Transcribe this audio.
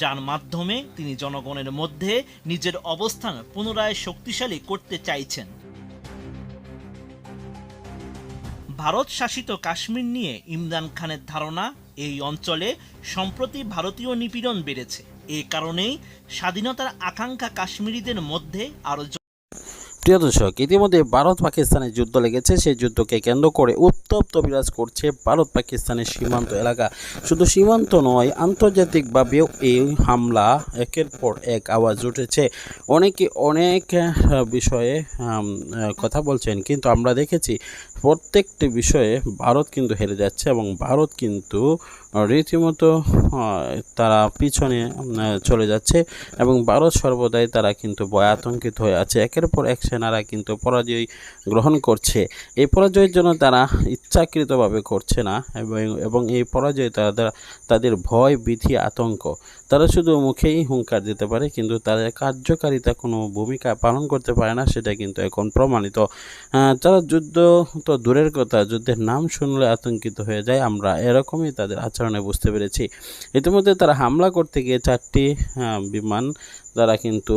যার মাধ্যমে তিনি জনগণের মধ্যে নিজের অবস্থান পুনরায় শক্তিশালী করতে চাইছেন। ভারত শাসিত কাশ্মীর নিয়ে ইমরান খানের ধারণা, এই অঞ্চলে সম্প্রতি ভারতীয় নিপীড়ন বেড়েছে। এ কারণেই স্বাধীনতার আকাঙ্ক্ষা কাশ্মীরিদের মধ্যে আরও প্রিয় দর্শক, ইতিমধ্যে ভারত পাকিস্তানের যুদ্ধ লেগেছে। সেই যুদ্ধকে কেন্দ্র করে উত্তপ্ত বিরাজ করছে ভারত পাকিস্তানের সীমান্ত এলাকা। শুধু সীমান্ত নয়, আন্তর্জাতিকভাবেও এই হামলা একের পর এক আওয়াজ উঠেছে। অনেকে অনেক বিষয়ে কথা বলছেন, কিন্তু আমরা দেখেছি প্রত্যেকটি বিষয়ে ভারত কিন্তু হেরে যাচ্ছে এবং ভারত কিন্তু রীতিমতো তারা পিছনে চলে যাচ্ছে এবং ভারত সর্বদাই তারা কিন্তু ভয় আতঙ্কিত হয়ে আছে। একের পর এক সেনারা কিন্তু পরাজয় গ্রহণ করছে। এই পরাজয়ের জন্য তারা ইচ্ছাকৃতভাবে করছে না এবং এবং এই পরাজয় তাদের তাদের ভয়, ভীতি, আতঙ্ক, তারা শুধু মুখেই হুঙ্কার দিতে পারে, কিন্তু তাদের কার্যকারিতা কোনো ভূমিকা পালন করতে পারে না, সেটা কিন্তু এখন প্রমাণিত। তারা যুদ্ধ তো দূরের কথা, যুদ্ধের নাম শুনলে আতঙ্কিত হয়ে যায়, আমরা এরকমই তাদের আচরণে বুঝতে পেরেছি। ইতিমধ্যে তারা হামলা করতে গিয়ে চারটি বিমান তারা কিন্তু